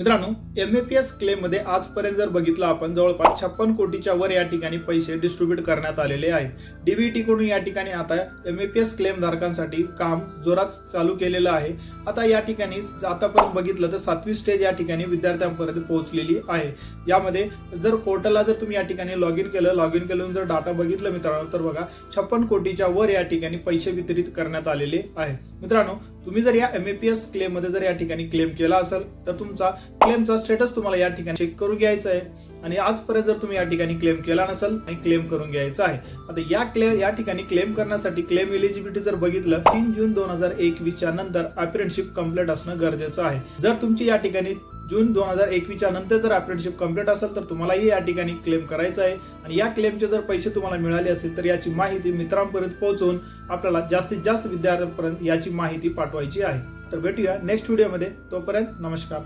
मित्रांनो M A P S क्लेममध्ये आजपर्यंत जर बघितलं आपण जवळपास छप्पन कोटीच्या वर या ठिकाणी पैसे डिस्ट्रीब्यूट करण्यात आलेले आहेत. डीबीटी कडून या ठिकाणी आता M A P S claim धारकांसाठी काम जोरात चालू केलेलं आहे. आता या ठिकाणी आतापर्यंत बघितलं तर सातवी स्टेज या ठिकाणी विद्यार्थ्यांपर्यंत पोहोचलेली आहे. यामध्ये जर पोर्टलला जर तुम्ही या ठिकाणी लॉग इन केलं लॉग इन केलं जर डाटा बघितलं मित्रांनो तर बघा छप्पन कोटीच्या वर या ठिकाणी पैसे वितरित करण्यात आलेले आहे. मित्रांनो तुम्ही जर या एम ए पी एस क्लेममध्ये जर या ठिकाणी क्लेम केला असेल तर तुमचा क्लेमचा स्टेटस तुम्हाला या ठिकाणी चेक करून घ्यायचा आहे. आणि आजपर्यंत जर तुम्ही या ठिकाणी क्लेम केला नसेल आणि क्लेम करून घ्यायचा आहे. आता या क्लेम या ठिकाणी क्लेम करण्यासाठी क्लेम एलिजिबिलिटी जर बघितलं तीन जून दोन हजार एकवीसच्या नंतर अप्रेंटशिप कंप्लीट असणं गरजेचं आहे. जर तुमची या ठिकाणी जून दोन हजार एकवीसच्या नंतर जर अप्रेंटशिप कंप्लीट असेल तर तुम्हालाही या ठिकाणी क्लेम करायचं आहे. आणि या क्लेमचे जर पैसे तुम्हाला मिळाले असेल तर याची माहिती मित्रांपर्यंत पोहोचवून आपल्याला जास्तीत जास्त विद्यार्थ्यांपर्यंत याची माहिती पाठवायची आहे. तर भेटूया नेक्स्ट व्हिडिओमध्ये तोपर्यंत नमस्कार.